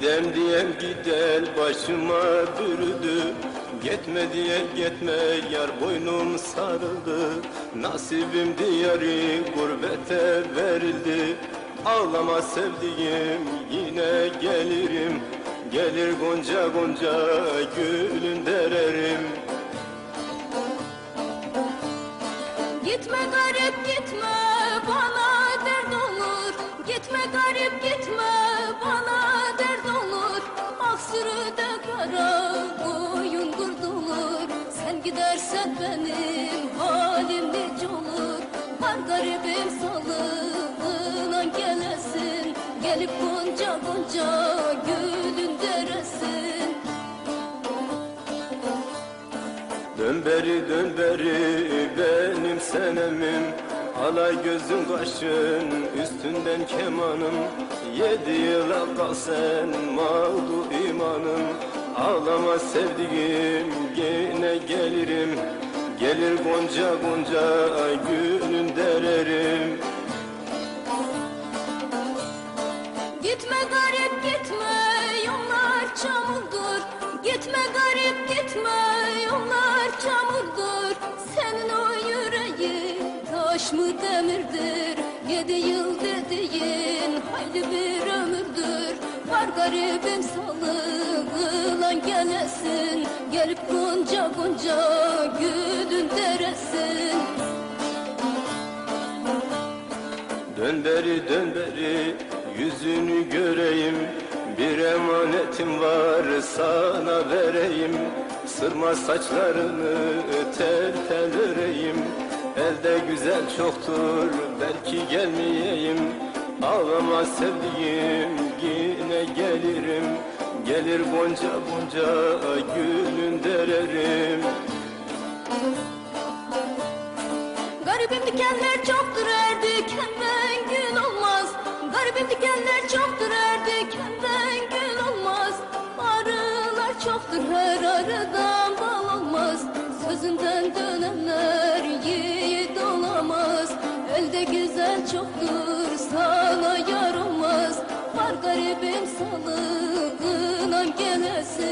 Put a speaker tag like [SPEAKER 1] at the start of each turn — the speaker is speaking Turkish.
[SPEAKER 1] Gidem diyem gider başıma bürüdü Gitme diye gitme yar boynum sarıldı. Nasibim diyarı gurbete verildi. Ağlama sevdiğim yine gelirim. Gelir gonca gonca gülün dererim.
[SPEAKER 2] Gitme garip gitme bana Gidersen benim halim nice olur. Var garibim salına gelesin. Gelip gonca gonca gülün deresin.
[SPEAKER 1] Dön beri dön beri benim senemim. Alay gözün kaşın üstünden kemanım Yedi yıla kal sen mağdu imanım Ağlama sevdiğim yine gelirim. Gelir gonca gonca gülün dererim.
[SPEAKER 2] Gitme garip gitme yollar çamurdur. Gitme garip gitme yollar çamurdur. Senin o yüreğin taş mı demirdir? Yedi yıl dediğin hayli bir ömürdür Var garibim salığılan gelesin Gelip gonca gonca gülün deresin.
[SPEAKER 1] Dön beri dön beri yüzünü göreyim. Bir emanetim var sana vereyim. Sırma saçlarını tel tel öreyim Elde güzel çoktur belki gelmeyeyim Ağlama sevdiğim yine gelirim. Gelir gonca gonca gülün dererim.
[SPEAKER 2] Garibim dikenler çoktur er dikenden gün olmaz. Garibim dikenler çoktur er dikenden gün olmaz. Arılar çoktur her arıdan bal olmaz. Sözünden dönenler yiğit olamaz. Elde güzel çoktur sana yar olmaz Var garibim salığına gelesin